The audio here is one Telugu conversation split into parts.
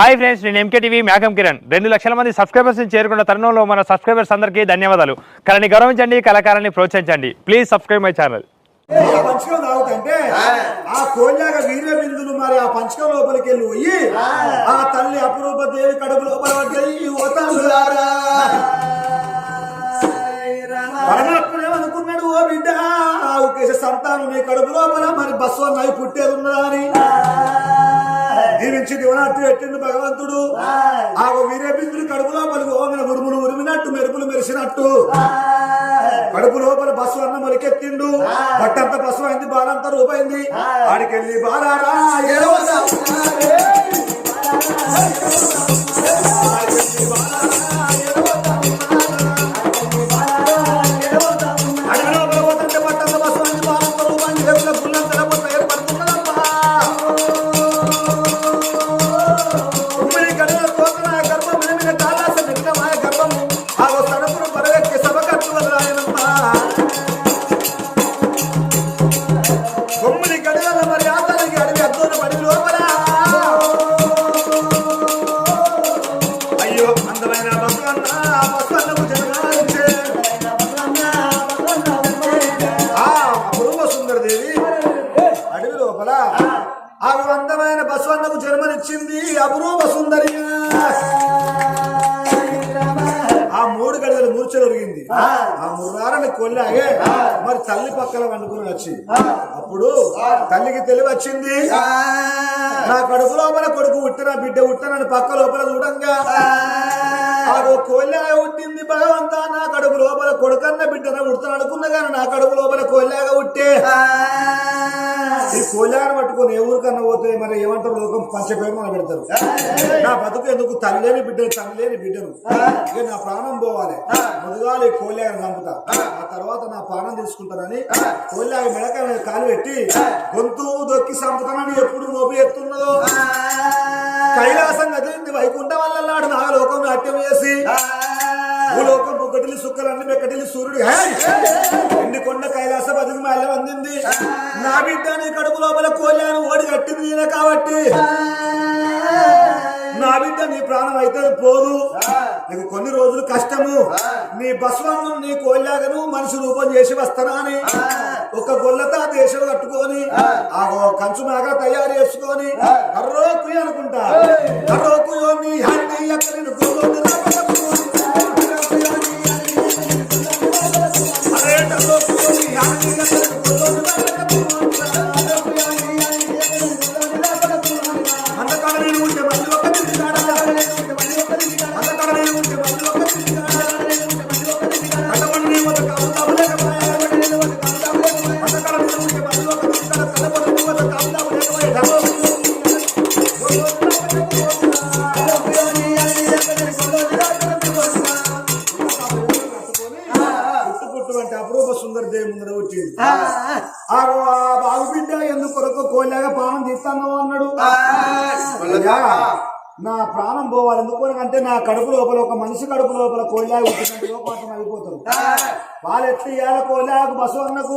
హాయ్ ఫ్రెండ్స్ నేను ఎంకే టీవీ మేఘం కిరణ్. రెండు లక్షల మంది సబ్స్క్రైబర్స్ని చేరుకున్న తరుణంలో మన సబ్స్క్రైబర్స్ అందరికీ ధన్యవాదాలు. కళని గౌరవించండి కళాకారాన్ని ప్రోత్సహించండి. Please subscribe my channel. పంచకం తాగుతుంటే ఆ కోళ్ళాగ వీర్య బిందులు మరి ఆ పంచకం లోపలికి వెళ్ళి పోయి ఆ తల్లి అపురూప దేవి కడుపు లోపల అనుకున్నాడు ఓ బిడ్డ ఆ సంతానం నీ కడుపు లోపల మరి బస్సు అన్నవి పుట్టేది ఉన్నదా అని? దీవించి దివనార్తి పెట్టిండు భగవంతుడు. ఆ బిందులు కడుపు లోపలికి ఓమిన ఉరుములు ఉరిమినట్టు మెరుపులు మెరిసినట్టు. కడుపు లోపల బస్సు అన్న మొలికెత్తిండు. బట్టంత బస్సు అయింది బాలంత రూపైంది. ఆడికెళ్ళి బాలారా అప్పుడు తల్లికి తెలివి వచ్చింది నా కడుపు లోపల కొడుకు ఉట్టిన బిడ్డ ఉట్టనని పక్క లోపల చూడంగా. ఆ కోల్లాగా ఉట్టింది భగవంతా నా కడుపు లోపల కొడుకన్న బిడ్డన ఉడతాను అనుకున్నా కానీ నా కడుపు లోపల కోల్లాగా ఉట్టే ఈ కోల్లాగను పట్టుకొని ఏ ఊరికన్నా పోతే మరి ఏమంటారు లోకం? పంచపేమ పెడతారు. నా బతుకు ఎందుకు? తల్లిలేని బిడ్డను తల్లిలేని బిడ్డను. ఇక నా ప్రాణం పోవాలి. ముందుగా ఈ కోల్లాగను చంపుతా. ఆ. తర్వాత నా ప్రాణం తీసుకుంటానని కోల్లాగ మెడక కాలు పెట్టి గొంతు దొక్కి చంపుతానని ఎప్పుడు మోపి ఎత్తున్నదో? కైలాసం కదిలింది వైకుంఠం వల్ల నాడు నాగలోకం నాట్యం చేసి భూలోకం బుక్కటిల్లి సుక్కలన్నీ బెక్కటిల్లి సూర్యుడు! ఎండి కొండ కైలాస బతుకు మేళ అందింది. నా బిడ్డ నీ కడుపు లోపల కోల్యాను ఓడి కట్టింది ఈయన కాబట్టి. నా బిడ్డ నీ ప్రాణం అయితే పోదు. నీకు కొన్ని రోజులు కష్టము. నీ బస్వాన్ని నీ కోల్యాగను మనిషి రూపం చేసి వస్తానా అని. ఒక గొల్లత దేశం కట్టుకొని ఆ. కంచు మేక తయారు చేసుకొని కర్రోకు అనుకుంటా. కర్రోకు అరే కర్రోకు దేవి ముందర వచ్చింది. ఆ బాగు బిడ్డ ఎందుకు కొరకు కోలాగా ప్రాణం తీస్తాను అన్నాడు. నా ప్రాణం పోవాలి. ఎందుకు అంటే నా కడుపు లోపల ఒక మనిషి కడుపు లోపల కోలాగా లోపాటం అయిపోతారు వాళ్ళు ఎట్లా బసవన్నకు.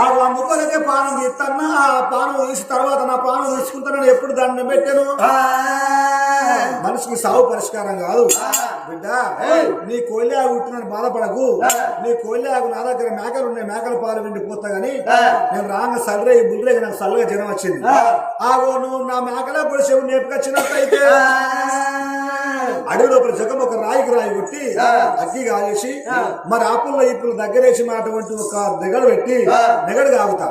ఆ అందుకొరకే ప్రాణం తీస్తాను ఆ ప్రాణం తీసిన తర్వాత నా ప్రాణం తీసుకుంటానని ఎప్పుడు దండం పెట్టాను? మనిషికి సావు పరిష్కారం కాదు. బిడ్డ నీ కోల్యాగు పుట్టినని బాధపడకు. నీ కోల్యాగు నా దగ్గర మేకలు ఉన్నాయి మేకల పాలు వెండి పోతా గాని నేను రాంగ సల్లరే బుల్రే నాకు సల్లగా జ్వరం వచ్చింది. ఆగో నువ్వు నా మేకల పొడిసేవు నేపుకొచ్చినట్టయితే అడవి లోపల జగం ఒక రాయికి రాయి కొట్టి అగ్గి కాలేసి మరి ఆపుల్లో ఇప్పుడు దగ్గరేసి అటువంటి ఒక దిగడు పెట్టి నెగడు కాగుతా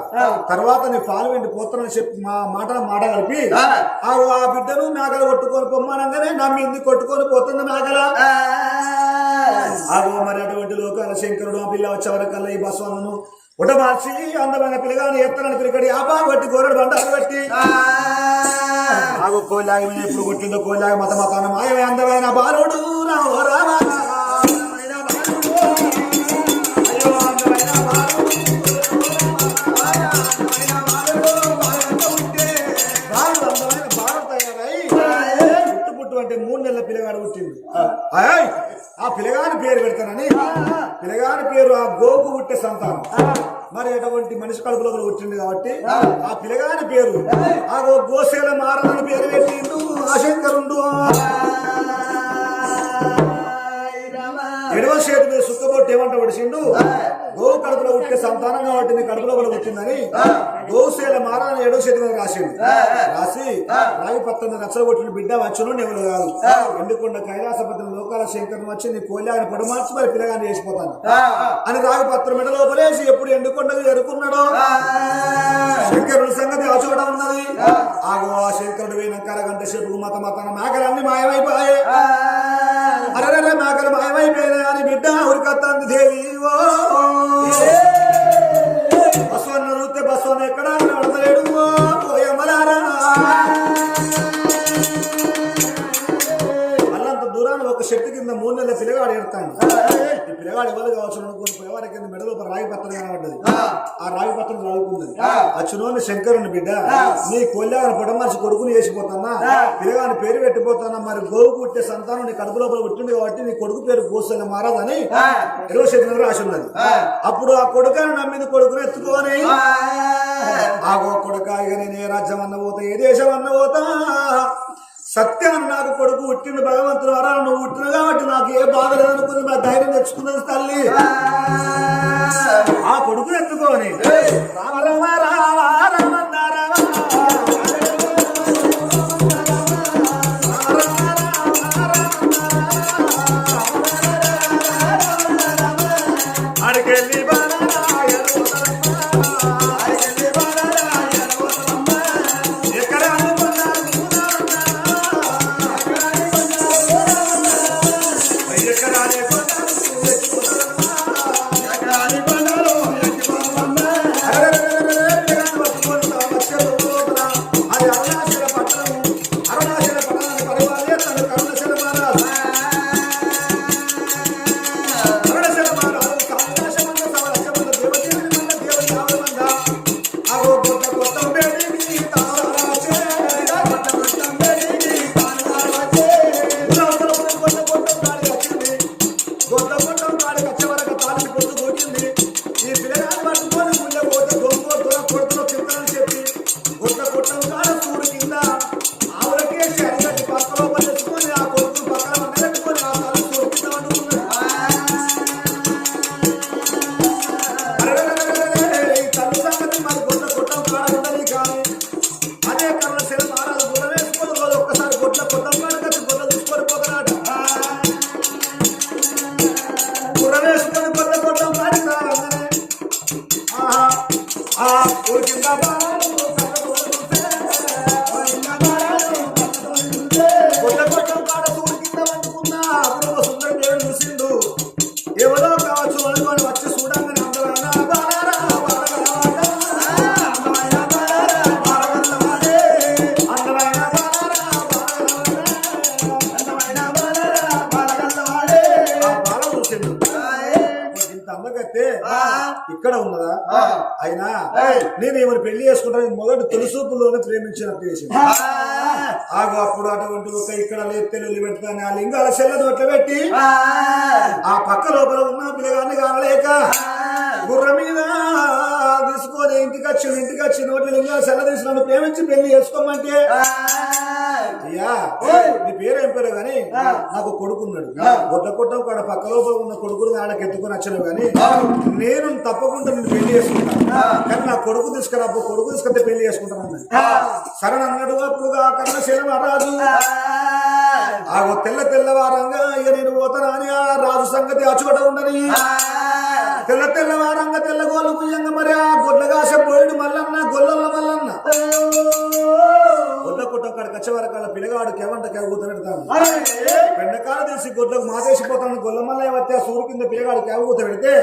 తర్వాత నీ పాలు వెండి పోతానని చెప్పి మా మాట మాట కలిపి ఆ. ఆ బిడ్డను మేకలు కొట్టుకొని పొమ్మనంగానే నా మీద కొట్టుకొని పోతుంది మేకల. ఆగో మరి అటువంటి లోకాల శంకరుడు ఆ పిల్ల వచ్చేవరకల్లా ఈ బస్వన్నను ఉటమార్చి అందమైన పిల్లగాని ఎత్తనని పిల్లగడి ఆ బాగా కొట్టి గోరడు బండాలు పెట్టి. నాకు కోలాగి మీద ఎప్పుడు కొట్టిందో కోలాగి మత మతాన మాయమే అందమైన బాలుడు రామ రామ అంటే మూడు నెలల పిల్లగాడు పుట్టింది ఆ పిల్లగాని పేరు పెడతానని పిల్లగాని పేరు ఆ గోకు పుట్టే సంతానం. మరి అటువంటి మనిషి కడుపులో కూడా పుట్టింది కాబట్టి ఆ. పిల్లగాని పేరు. ఆ గోసేల మారదని పేరు పెట్టిండు ఆ శంకరుండు ఎడవ చేతి మీద సుక్కబొట్టు ఏమంట పడిచిండు గోవు కడుపులో పుట్టే సంతానం కాబట్టి నీ కడుపులో కూడా పుట్టిందని గోసేల మారని ఎడవ చేతి మీద రాసిండు. రాసి రాగి పత్రం రచ్చలు కొట్టిన బిడ్డ వచ్చును నెవరు కాదు. ఎందుకుండా కైలాసపత్రం లోకాల శంకరం వచ్చి నీ కోల్యాన్ని పడమార్చి మరి పిల్లగాని చేసిపోతాను. అని రాగి పత్రం మెడ లోపలేసి ఎప్పుడు ఎండుకొండకు ఎరుకున్నాడో? శంకరుడి సంగతి ఆ చోట ఉన్నది. ఆగో ఆ శంకరుడు పోయినాక అరగంట సేపు మత మతన మేకలన్నీ మాయమైపోయాయి. అరే మేకలు మాయమైపోయినా అని బిడ్డ ఉరికత్తాంది దేవి. ఓ. బస్వన్న నూతే బస్వన్న ఎక్కడ నడతలేడు ఓ చెట్టు కింద మూడు నెలల పిల్లగాడు ఎడతాను ఈ పిల్లగాడు ఎవరు కావచ్చు అనుకుని పిల్లవాడి కింద మెడలో ఒక రాగి పత్రం కనబడ్డది. ఆ. రాగి పత్రం చదువుకున్నది అచ్చునోని శంకరుని బిడ్డ నీ కొల్లాగని పొడమర్చి కొడుకుని వేసిపోతానా? పిల్లగాని పేరు పెట్టిపోతానా? మరి గోవు పుట్టే సంతానం నీ కడుపు లోపల పుట్టింది కాబట్టి నీ కొడుకు పేరు గోసల మారదని ఇరవై శతం రాసి ఉన్నది. అప్పుడు ఆ కొడుకని నమ్మింది కొడుకుని ఎత్తుకొని ఆగో కొడుక ఇక నేను ఏ రాజ్యం అన్న పోతా ఏ దేశం అన్న పోతా సత్యం నాకు కొడుకు పుట్టిన భగవంతుడు వరాలు నువ్వు పుట్టిన కాబట్టి నాకు ఏ బాధ లేదనుకుని నా ధైర్యం తెచ్చుకున్నది తల్లి. ఆ కొడుకు ఎత్తుకొని. రామ రామ రామ రామ రామ. ఇక్కడ ఉన్నదా? అయినా నేను ఏమైనా పెళ్ళి చేసుకుంటాను మొదటి తొలిసూపులోనే ప్రేమించినట్టు చేసింది ఆగు అప్పుడు అటువంటి ఒక ఇక్కడ లేత్తెల్లి పెడతాను ఆ లింగాల చెల్లదు అట్లా పెట్టి ఆ. పక్క లోపల ఉన్న పిల్లగాన్ని కానలేక గుర్ర మీద తీసుకొని ఇంటికి వచ్చి ఇంటికి వచ్చి నోట్ల లింగాల చెల్ల తీసి ప్రేమించి పెళ్ళి చేసుకోమంటే అయ్యా నీ పేరు ఏం పేరు గాని? నాకు కొడుకున్నాడు. గొడ్డ కొట్టం కాడ పక్క లోపల ఉన్న కొడుకుని ఆడకి ఎత్తుకొని వచ్చినావు గాని నేను తప్పకుండా నేను పెళ్ళి చేసుకుంటాను కానీ నా కొడుకు తీసుకురా కొడుకు తీసుకుంటే పెళ్ళి చేసుకుంటాను సరే అన్నాడు అప్పుడుగా కర్ణశీలం రాజు ఆ. తెల్ల తెల్లవారంగా ఇక నేను పోతాను అని ఆ రాజు సంగతి అచుకట ఉండని తెల్ల తెల్లవారంగా తెల్ల గోళ్ళు ముయ్యంగా మరి ఆ గొడ్ల కాస పోయిడు మల్లన్న గొల్లల మల్లన్న గొడ్లకు మాటేసిపోతాను గొల్ల మల్ల ఏవైతే సూరు కింద పిల్లగాడు కేవకూత పెడితే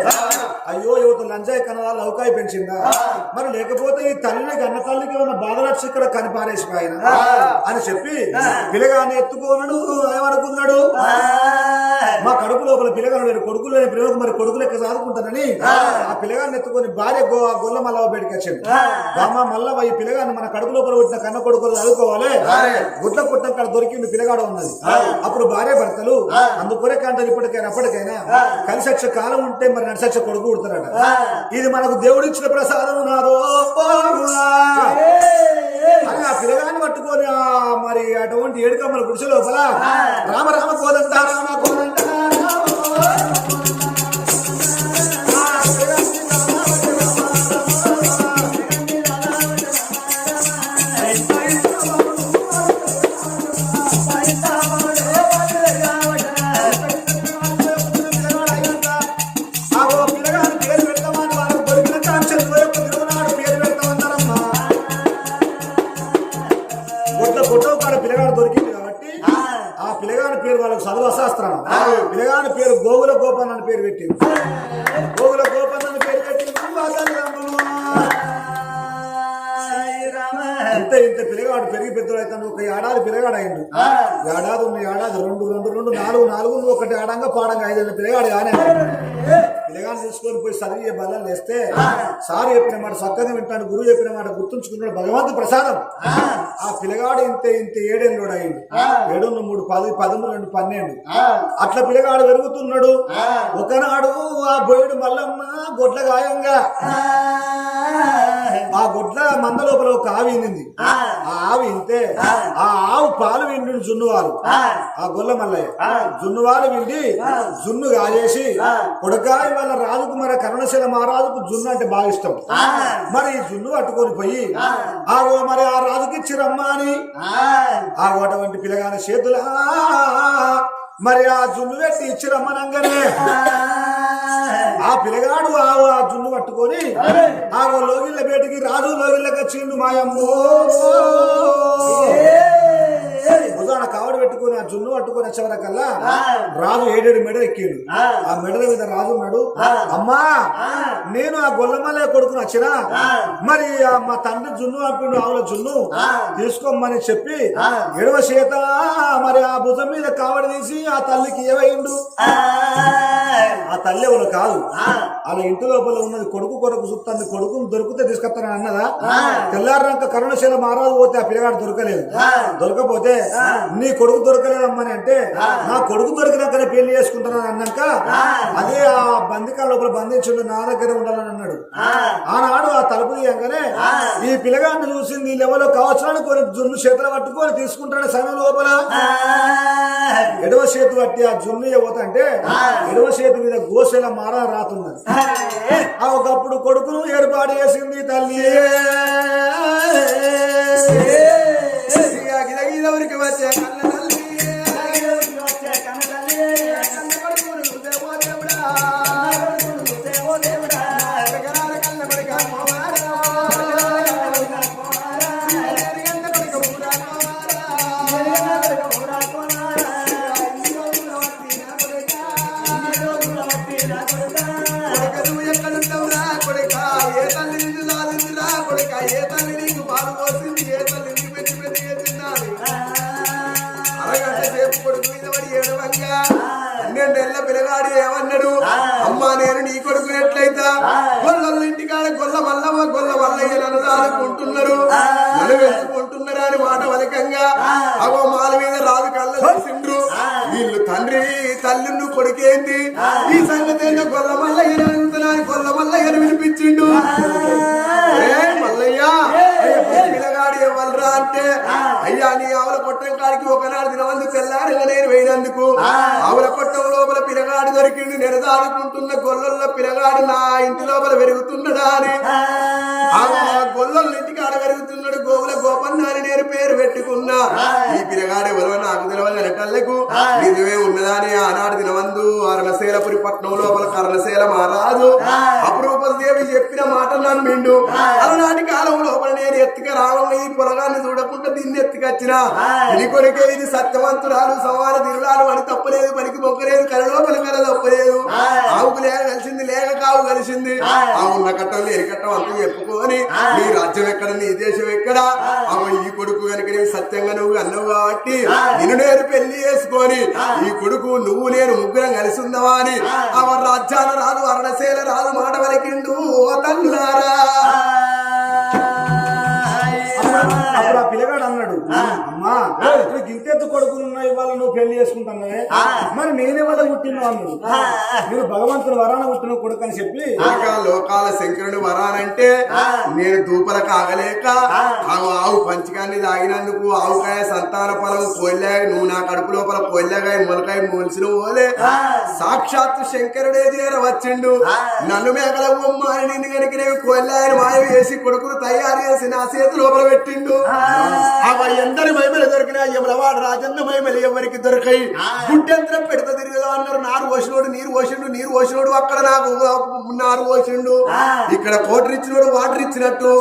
అయ్యో యువత లంజాయి కన్నదా లౌకాయి పెంచిందా? మరి లేకపోతే ఈ తల్లిని గన్న తల్లికి ఉన్న బాధలక్ష ఇక్కడ కనిపారేసిపోయిన? అని చెప్పి పిల్లగాన్ని ఎత్తుకోనడు ఏమనుకున్నాడు? మా కడుపు లోపల పిల్లగాడు కొడుకులు లేని ప్రేమకు మరి కొడుకులు ఎక్క సాదుకుంటానని ఆ పిల్లగాన్ని ఎత్తుకొని భార్య గో ఆ గొల్ల మల్లవ మల్లవ ఈ పిల్లగాన్ని మన కడుపు లోపల పుట్టిన కన్న కొడుకులు చదువుకోవాలి. గుడ్ల పుట్టం కాడ దొరికింది పిల్లగాడు ఉన్నది. అప్పుడు భార్య భర్తలు అందుకొరకే అంటారు ఇప్పటికైనా అప్పటికైనా వచ్చే కాలం ఉంటే మరి నడిసొచ్చే కొడుకు పుడతారట ఇది మనకు దేవుడిచ్చిన ప్రసాదం నాదో. అని ఆ పిల్లగాన్ని పట్టుకొని మరి అటువంటి ఏడుకమ్మల గుడిసె లోపల రామ రామ కోదంట రామ తీసుకొని పోయి చదివి బలం వేస్తే సార్ చెప్పిన మాట చక్కగా వింటాడు గురువు చెప్పిన మాట గుర్తుంచుకున్నాడు భగవంతు ప్రసాదం. ఆ. పిల్లగాడు ఇంత ఇంత ఏడేళ్ళు అయింది ఏడు మూడు పది పదమూడు రెండు పన్నెండు. అట్లా పిల్లగాడు పెరుగుతున్నాడు. ఒకనాడు ఆ బోయుడు మల్లమ్మ గొడ్ల గాయంగా. ఆ. గొడ్ల మంద లోపల ఒక ఆవి ఇంది ఆ. ఆవి ఇంతే. ఆ. ఆవు పాలు విండి జున్నువారు ఆ. గొల్ల మల్లయ్య. జున్నువారు విండి జున్ను కాజేసి కొడకాయ వాళ్ళ రాజుకు మరి కరుణశీల మహారాజుకు జున్ను అంటే బాగా ఇష్టం. మరి ఈ జున్ను పట్టుకొని పోయి ఆ. ఓ మరి ఆ రాజుకి ఇచ్చిరమ్మా అని. ఆ. అటువంటి పిల్లగాని చేతులా మరి ఆ జున్ను పెట్టి ఇచ్చిరమ్మనంగానే ఆ. పిల్లగాడు ఆ ఆ జున్ను పట్టుకొని ఆ ఓ లోగిళ్ళ బేటికి రాజు లోగిళ్ళకి వచ్చిండు మాయమ్మో. కావడి పెట్టుకొని ఆ జున్ను పట్టుకొని వచ్చేవరకల్లా రాజు ఏడేడు మెడ ఎక్కిండు. ఆ. మెడల మీద రాజు ఉన్నాడు. అమ్మా నేను ఆ గొల్లమలే కొడుకుని వచ్చినా? మరి మా తండ్రి జున్ను పంపిండు ఆవుల జున్ను. తీసుకోమని చెప్పి ఎడవ చేత మరి ఆ భుజం మీద కావడి తీసి ఆ తల్లికి ఏవైండు ఆ. తల్లి ఎవరు కాదు. అలా ఇంటి లోపల ఉన్నది కొడుకు కొరకు సుత్తాన్ని కొడుకును దొరికితే తీసుకొస్తానని అన్నదా? తెల్లారినాక కరుణశీల మహారాజు పోతే ఆ పిల్లగాడు దొరకలేదు. దొరకపోతే నీ కొడుకు దొరకలేదమ్మని అంటే నా కొడుకు దొరికినాకనే పెళ్ళి చేసుకుంటానని అన్నాక అదే ఆ బందికా లోపల బంధించుండు నా దగ్గర ఉండాలని అన్నాడు. ఆనాడు ఆ తలుపు తీయంగానే ఈ పిల్లగాడిని చూసింది లెవెల్లో కావచ్చునని కొన్ని జున్ను చేతులు పట్టుకొని తీసుకుంటాడు సమయం లోపల. ఎడవ చేతు పట్టి ఆ జున్ను ఇవ్వతంటే ఎడవ చేతు మీద గోసెల మార రాతున్నది ఆ ఒకప్పుడు కొడుకును ఏర్పాటు చేసింది తల్లి గిదగిదవరికి వచ్చే పిల్లగాడు ఏమన్నాడు? అమ్మా నేను నీ కొడుకు ఎట్లయితా? గొల్లల ఇంటికాడ గొల్ల మల్లమ్మ గొల్ల మల్లయ్య నన్ను దాడుకుంటున్నారు నన్ను వెతుకుంటున్నారు అని మాట వలకంగా అవో మాల మీద రాదు కళ్ళ చూసిండ్రు. వీళ్ళు తండ్రి తల్లిను కొడుకేంది ఈ సంగతి గొల్ల మల్లయ్య గొల్ల మల్లయ్యను వినిపించిండు. ఏ? పిల్లగాడు ఎవరురా అంటే అయ్యా నీ ఆవుల కొట్టం కాడికి ఒకనాడు దినవందు తెల్లారిగా నేను వేయినందుకు ఆవుల కొట్టం లోపల పిల్లగాడు దొరికిండు నెరదాడుకుంటున్న గొల్లల్లో పిల్లగాడు నా ఇంటి లోపల పెరుగుతున్నాడా అని. గొల్లల ఇంటికి ఆడ పెరుగుతున్నాడు గోవుల గోపన్న అని నేను పేరు పెట్టుకున్నా. ఈ పిల్లగాడు ఎవరో నాకు తెలవని నెటల్లకు నిజమే ఉన్నదాని ఆనాడు దినవందు అరణశీలపురి పట్నం లోపల కరణశీల మహారాజు అపురూప దేవి చెప్పిన మాట నమ్మిండు. అలనాటి కాలం లోపల నేను ఎత్తుక పొలగాన్ని చూడకుండా దీన్ని ఎత్తుకొచ్చిన. ఇది కొరికే ఇది సత్యవంతురాలు సమాన తిరులాలు అని తప్పలేదు పనికి మొక్కలేదు కలలో పలికల తప్పలేదు. ఆవుకు లేక కలిసింది లేక కావు కలిసింది. ఆ. ఉన్న కట్టం లేని కట్టం అంతా చెప్పుకొని నీ రాజ్యం ఎక్కడ నీ దేశం ఎక్కడ? అవ ఈ కొడుకు కనుక నీవు సత్యంగా నువ్వు అన్నవు కాబట్టి నిన్ను నేను పెళ్ళి చేసుకొని ఈ కొడుకు నువ్వు నేను ముగ్గురం కలిసి ఉందామా అని అవ రాజ్యాల రాదు అరణశీల రాదు మాట వలకిండు ఓ తల్లారా ah. గింతెత్తు కొడుకులు ఉన్నాయి ఇవాళ నువ్వు పెళ్ళి చేసుకుంటున్నావే. మరి నేనే వాళ్ళ పుట్టిన అన్నాడు నేను భగవంతుడు వరాన పుట్టిన కొడుకు అని చెప్పి లోకాల శంకరుని వరానంటే నేను దూపల కాగలేక ఆవు ఆవు పంచకాన్ని తాగినందుకు ఆవుకాయ సంతాన ఫలం కోల్లా నువ్వు నా కడుపు లోపల కోల్లాగాయ మొలకాయ మొలిసిన పోలే సాక్షాత్తు శంకరుడే చేర వచ్చిండు. నన్ను మేకల బొమ్మ అని నిన్ను కనుక నేను కోల్లాయని మాయ వేసి కొడుకును తయారు చేసి నా చేతి లోపల పెట్టిండు. అవి ఎందరి మైమలు దొరికినా ఎవరవాడు రాజన్న మైమలు ఎవరికి దొరకాయి గుడ్డంతరం పెడత తిరుగుదా అన్నారు. నారు పోసినోడు నీరు పోసిండు నీరు పోసినోడు అక్కడ నాకు నారు పోసిండు. ఇక్కడ కోటర్ ఇచ్చినోడు వాటర్ ఇచ్చినట్టు.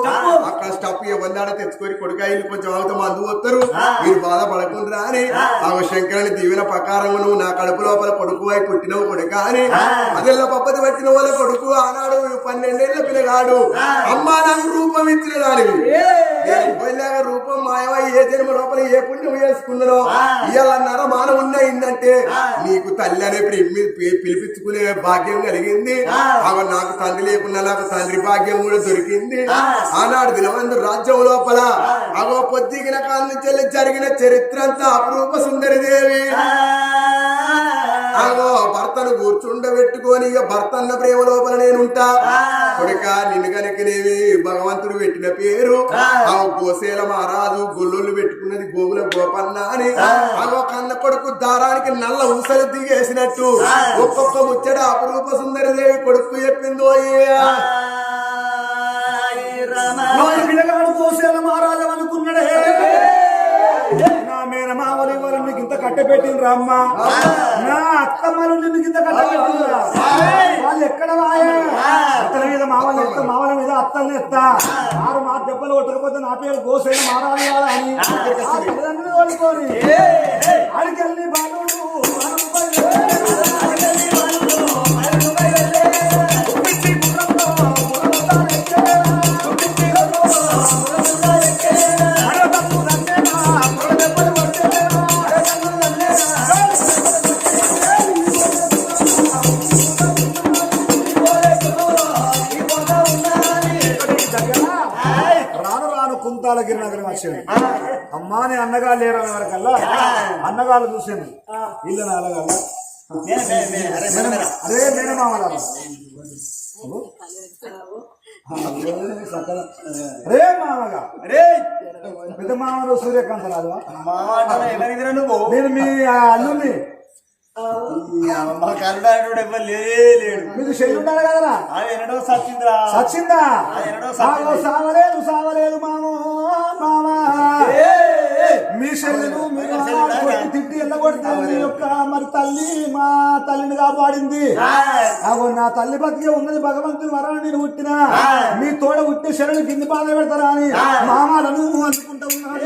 అక్కడ స్టప్ వందాడ తెచ్చుకొని కొడుకాయలు కొంచెం అవుతా మందు వస్తారు మీరు బాధపడకుండా అని. ఆ. శంకరుని దీవెన ప్రకారం నువ్వు నా కడుపు లోపల కొడుకు అయి పుట్టినవు కొడుక అని. అదెల్ల పప్పది పట్టిన వాళ్ళ కొడుకు ఆనాడు పన్నెండేళ్ళ పిల్లగాడు. అమ్మా నాకు రూపం ఇచ్చిన దానివి. రూపం మాయమై ఏ జన్మ లోపల ఏ పుణ్యం చేసుకున్నారో ఇవాళ నర మానవున్న అయిందంటే నీకు తల్లి అనే పిలిపించుకునే భాగ్యం కలిగింది. అవ నాకు తండ్రి లేకున్నా నాకు తండ్రి భాగ్యం కూడా దొరికింది. ఆనాడు దినవందు రాజ్యం లోపల అగో పొద్దిగిన కాలం నుంచి వెళ్ళి జరిగిన చరిత్ర అంతా అపురూప సుందరి అగో భర్తను కూర్చుండబెట్టుకొని ఇక భర్త అన్న ప్రేమ లోపల నేనుంటా. కొడుక నిన్ను కనుకనేవి భగవంతుడు పెట్టిన పేరు. ఆ. గోసేల మహారాజు గొల్లులు పెట్టుకున్నది గోగుల గోపన్న అని. అగో కన్న కొడుకు దారానికి నల్ల ఊసలు దిగేసినట్టు. ఒక్కొక్క ముచ్చట అపురూప సుందరి దేవి కొడుకు చెప్పిందో పిల్లగాడు మహారాజు అనుకున్నాడే. మేనమావలి వాళ్ళ నీకు ఇంత కట్టెపెట్టింది రమ్మ నా అత్తమ్మలు నిన్ను ఇంత కట్టెపెట్టిందిరా వాళ్ళు ఎక్కడ వాయా? అత్తల మీద మావలు ఎత్త మావల మీద అత్తల్ని ఎత్త. ఆరు మా దెబ్బలు కొట్టకపోతే నా పేరు గోసేన మారాలి అని. తల్లిదండ్రులు కోలుకొని ఆడికెళ్ళి బాలుడు అమ్మా నీ అన్నగా లేరన్న వరకల్లా అన్నగారు చూసింది ఇల్లు నాన్నగారు అదే మేన మామలారా రే మామగా రే పెద్ద మామలు సూర్యకాంత రాదు నేను మీ అల్లుని మా కరుడాడు ఎవరు లేడు. మీకు చెల్లి ఉండాలి కదరా? అది ఎన్నడో సచ్చిందిరా. సచ్చిందా? సావలేదు సావలేదు మామో మామా మీ చెల్లెలు మీరు తిట్టి ఎల్లగొడితే మీ యొక్క మరి తల్లి మా తల్లిని కాపాడింది. అగో నా తల్లి బతికే ఉన్నది భగవంతుని వరాన్ని నేను పుట్టినా. మీ తోడ పుట్టే శరణి కింది బాధ పెడతారా అని మామాలను అందుకుంటా ఉన్నాడు.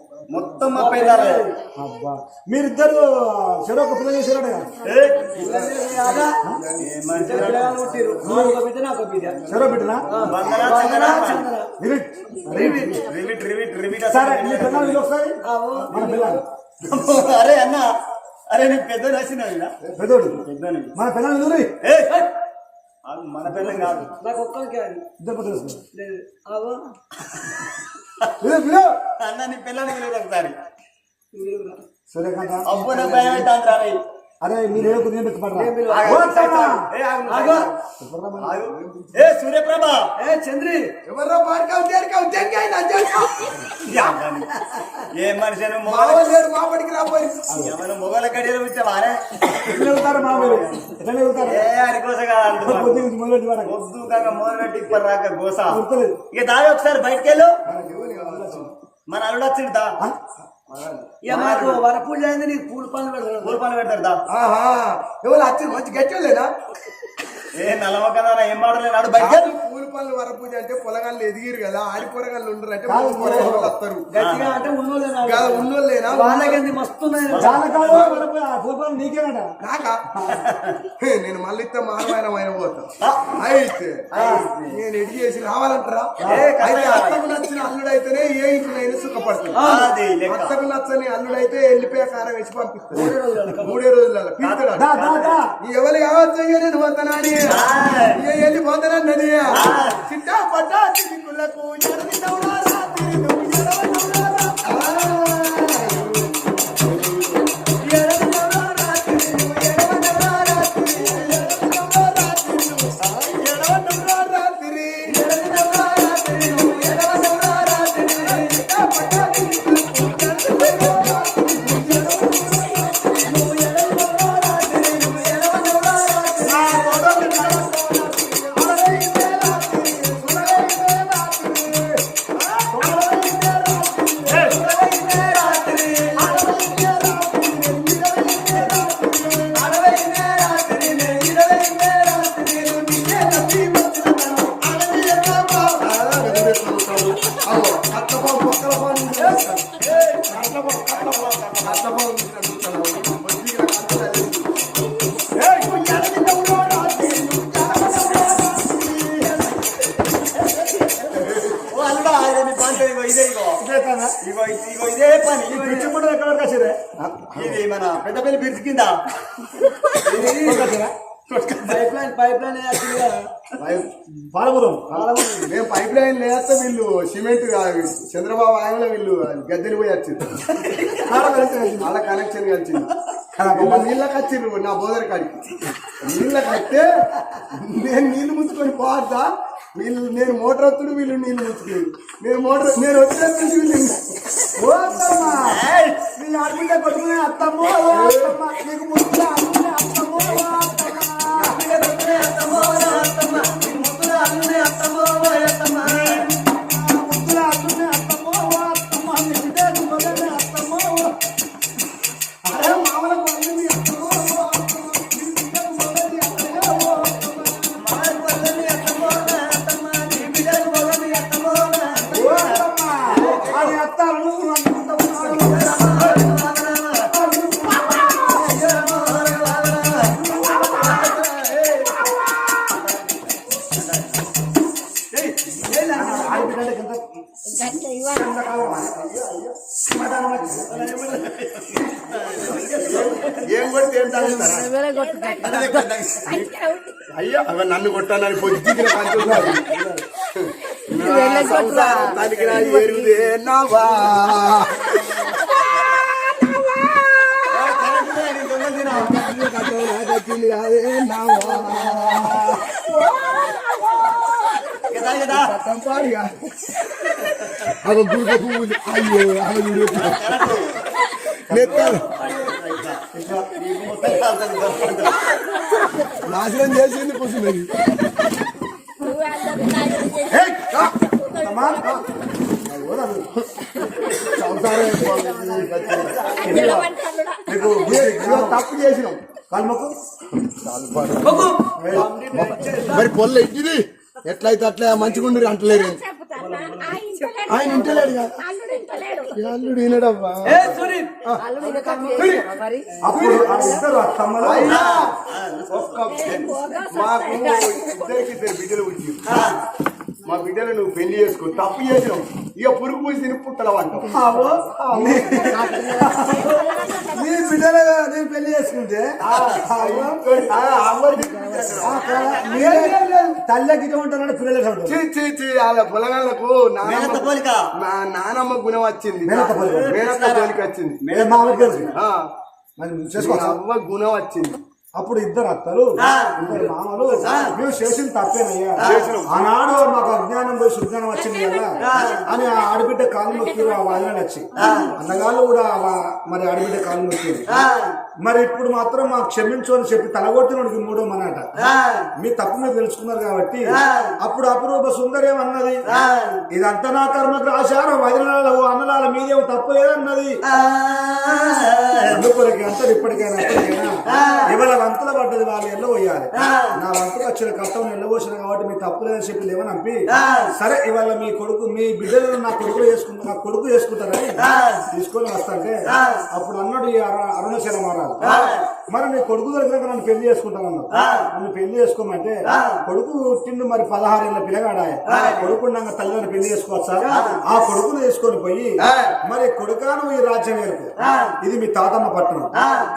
మొత్తం మా అబ్బా. మీరిద్దరు చెడు ఒక పిల్ల చేశారట చెరో బిడ్డనా? రివిట్. రివిట్. రివిట్ రివిట్ సరే మీ పిల్లలు వీళ్ళు ఒకసారి. మన పిల్లలు. అరే అన్న. అరే నీకు పెద్ద నచ్చిన పెద్దోడు పెద్దని మన పిల్లలు మన పిల్లం కాదు. ఇద్దరు తెలుసు పిలు పిలు అన్న నీ పిల్లని లేదు ఒకసారి. అబ్బు నా భయం పెట్టాను. అరే మీరు ఏ నేను పెట్టుకుంటారా ఆగు, ఏ, సూర్యప్రభ. ఏ చంద్రి. ఎవర్రా పాడుకావు చేరుకావు జంగాయి నా ఏ మనిషి మావలేరు మాపడికి రాబోయి ఎవరు మొగల కడియలు వచ్చావారే వెళ్తారు మా మీరు ఎట్లా వెళ్తారు? ఏ మొదలెట్టి. వద్దు కాక మొదలు పెట్టి ఇప్పుడు రాక గోస. ఇక దారి ఒకసారి బయటకు వెళ్ళు మన అల్లుడు వచ్చిండు దా. ఆ? ఇక మాకు వరపూజ అయింది నీకు పూల పనులు పెడతారు. పూల పని పెడతారు దా. ఆహా. ఎవరు వచ్చి మంచి గట్టి లేదా? ఏ నల్లవ కదా ఏం మాడలేదు నాడు బయట పనులు వరపూజ అంటే పొలగాళ్ళు ఎదిగిరు కదా ఆడి పొరగాళ్ళు ఉండరు అంటే పొరగాళ్ళు వస్తారు. గట్టిగా అంటే ఉన్నోళ్ళేనా? కదా మస్తు నీకేనట? నాకా? నేను మళ్ళీ ఇస్తే మానవాయనమైన పోతా. అయితే నేను ఎడి చేసి రావాలంటారా? అయితే అత్తకు నచ్చిన అల్లుడైతేనే ఏ ఇంటినైనా సుఖపడుతుంది. అత్తకు నచ్చని అల్లుడైతే వెళ్ళిపోయే కారం వేసి పంపిస్తాడు. మూడే రోజులలో దా. ఎవరు కావచ్చు నేను ఇక వెళ్ళి పోతానన్నది చిట్టా పడ్డా ఇగో ఇగో. ఇగో ఇదే పని ఇగో ఇదే. ఎక్కడ వరకు వచ్చిరే ఇది మన పెద్దపల్లి బ్రిడ్జ్ కింద పైప్ లైన్ పైప్ లైన్ వేయాల్సింది పాలపురం మేము పైప్ లైన్ లేస్తే వీళ్ళు సిమెంట్ చంద్రబాబు ఆయన వీళ్ళు గద్దెలు పోయి వచ్చింది వాళ్ళ కనెక్షన్ కలిసింది నీళ్ళకి వచ్చిండ్రు నా బోదర్ కాడికి. నీళ్ళకి వస్తే నేను నీళ్ళు ముంచుకొని పోతా వీళ్ళు నేను మోటార్ వస్తుడు వీళ్ళు నీళ్ళు ముంచుకోరు నేను మోటార్ నేను వచ్చేసి వీళ్ళు ఆడబిడ్డ కొట్టుకునే అత్తమ్మ! నీకు ముద్దుల వెళ్ళే కొట్టురా. తనకి నా ఎరుదే నవ్వా కదా కదా అవి గుడిక పువ్వులు అయ్యో అవి నెత్తారు నాశనం చేసింది పుసుమని నువ్వు తప్పు చేసినాం కల్మకు మరి పొల్ల ఇచ్చింది ఎట్లయితే అట్లా అంటలేరు? ఆ ఇంట్లో లేడు. ఆయన ఇంటలేడు అల్లుడు? అప్పుడు అత్తమ్మలు మాకు ఇద్దరికి ఇద్దరు బిడ్డలు మా బిడ్డలు నువ్వు పెళ్ళి చేసుకో తప్పు చేసినావు. ఇక పురుగు పూసి తిని పుట్టలవు అంటావు. నీ బిడ్డలు నేను పెళ్ళి చేసుకుంటే. ఉంటానంటే పిల్లలు వాళ్ళ పొలగాళ్ళకు నానమ్మ గుణం వచ్చింది. మేనత్త పోలిక. వచ్చింది. గుణం వచ్చింది. అప్పుడు ఇద్దరు అత్తలు ఇద్దరు మామలు మేము చేసిన తప్పేనయ్యా. ఆనాడు మాకు అజ్ఞానం పోయి సుజ్ఞానం వచ్చింది కదా అని ఆ ఆడబిడ్డ కాలు నొక్కిరు ఆ వాళ్ళని వచ్చి అన్నగాళ్ళు కూడా మరి ఆడబిడ్డ కాలు నొక్కిరు మరి ఇప్పుడు మాత్రం మాకు క్షమించు అని చెప్పి తలగొట్టినోడికి మూడో మనట. మీ తప్పు మీరు తెలుసుకున్నారు కాబట్టి అప్పుడు అపురూప సుందరేం అన్నది? ఇదంతా నా కర్మకు ఆచారం? వదినాల అన్నలాల మీదేం తప్పు లేదన్నది? అందుకొరకి అంతా ఇప్పటికైనా ఇవాళ వంతుల పడ్డది వాళ్ళు ఎల్ల పోయాలి నా వంతుకు వచ్చిన కష్టం ఎల్లబోసిన కాబట్టి మీ తప్పు లేదని చెప్పి లేవని అంపి సరే ఇవాళ మీ కొడుకు మీ బిడ్డలను నా కొడుకు చేసుకుంటా నా కొడుకు చేసుకుంటారని తీసుకొని వస్తాంటే అప్పుడు అన్నాడు ఈ మహారాజు మరి నీ కొడుకు దొరికినాక నన్ను పెళ్ళి చేసుకుంటానన్నాడు. నన్ను పెళ్ళి చేసుకోమంటే కొడుకు పుట్టిండు మరి పదహారేళ్ళ పిల్లగాడాయ కొడుకు ఉండగా తల్లిదండ్రులు పెళ్ళి చేసుకోవచ్చా? ఆ. కొడుకును తీసుకొని పోయి మరి కొడుకాను ఈ రాజ్యం వేరుకు ఇది మీ తాతమ్మ పట్టణం.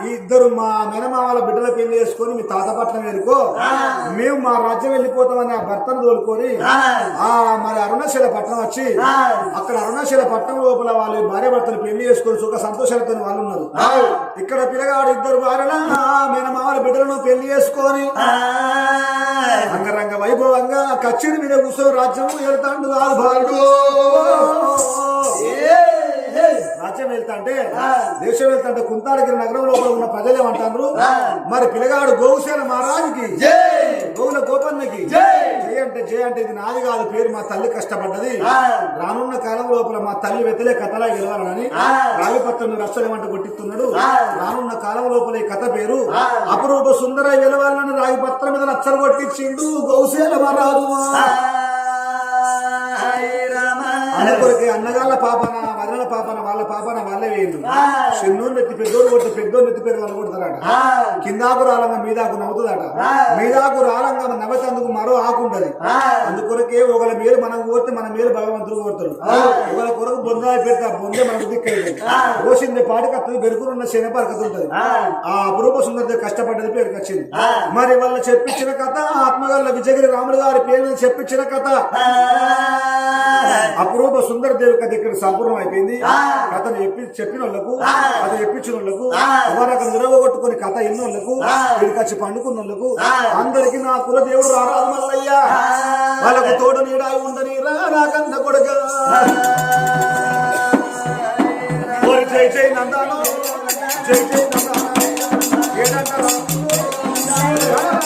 ఈ ఇద్దరు మా మేనమామల బిడ్డల పెళ్ళి చేసుకొని మీ తాత పట్టణం వేరుకో మేము మా రాజ్యం వెళ్ళిపోతామని ఆ భర్తను తోలుకొని ఆ. మరి అరుణాచల పట్టణం వచ్చి అక్కడ అరుణాచల పట్టణం లోపల వాళ్ళు భార్య భర్తలు పెళ్ళి చేసుకొని సుఖ సంతోషాలతో వాళ్ళు ఉన్నారు. ఇక్కడ పిల్లగాడు ఇద్దరు భార్యల మేనమామల బిడ్డలను పెళ్ళి చేసుకొని అంగరంగ వైభవంగా కచ్చిరి మీద కూర్చో రాజ్యం వెళ్తాండు వాళ్ళు భార్యడు రాజ్యం వెళ్తాంటే దేశం వెళ్తాంటే కుంతాడగిరి నగరం లోపల ఉన్న ప్రజలు ఏమంటారు? మరి పిల్లగాడు గోవుసేన మహారాజుకి గోవుల గోపన్నకి. జయ అంటే జయ అంటే ఇది నాది కాదు పేరు మా తల్లి కష్టపడ్డది. రానున్న కాలం లోపల మా తల్లి వెతలే కథలా గెలవాలని రావిపత్రం రచ్చలేమంట కొట్టిస్తున్నాడు. రానున్న కాలం లోపల ఈ కథ పేరు అపరూప సుందర గెలవాలని రాగిపత్రం మీద నచ్చలు కొట్టించిండు గౌసేన మహారాజు. అన్నగాళ్ళ పాపన వదల పాపన వాళ్ళ పాపన వాళ్ళే వేయండు చిన్నోళ్ళు ఎత్తి పెద్దోళ్ళు కొట్టి పెద్దోళ్ళు ఎత్తి పేరు వాళ్ళు కొడతారట. కిందాకు రాలంగా మీదాకు నవ్వుతుందట. మీదాకు రాలంగా నవ్వుతందుకు మరో ఆకుంటది అందుకొరకే ఒకళ్ళ మేలు మనం కోరితే మన మేలు భగవంతుడు కోరుతాడు. ఒకళ్ళ కొరకు బొందాయి పెడితే ఆ బొందే మనకు దిక్కైంది. పోసింది పాటికత్తది బెరుకునున్న శని పరకతుంటది ఆ. అపురూప సుందరి కష్టపడ్డది పేరుకి వచ్చింది. మరి వాళ్ళ చెప్పించిన కథ ఆత్మగల్ల విజయగిరి రాములు గారి పేరు చెప్పించిన కథ. అపురూప సుందర దేవి కథ ఇక్కడ సంపూర్ణం అయిపోయింది కథను చెప్పి చెప్పిన వాళ్ళకు కథ చెప్పించిన వాళ్ళకు ఎవరు అక్కడ నిరవగొట్టుకుని కథ ఎన్న వాళ్ళకు ఇక్కడికి వచ్చి పండుకున్న వాళ్ళకు అందరికి నా కుల దేవుడు రారాదు మల్లయ్య వాళ్ళకు తోడు నీడాయి ఉండని రా నాకంద కొడుక. జై జై నందాను జై జై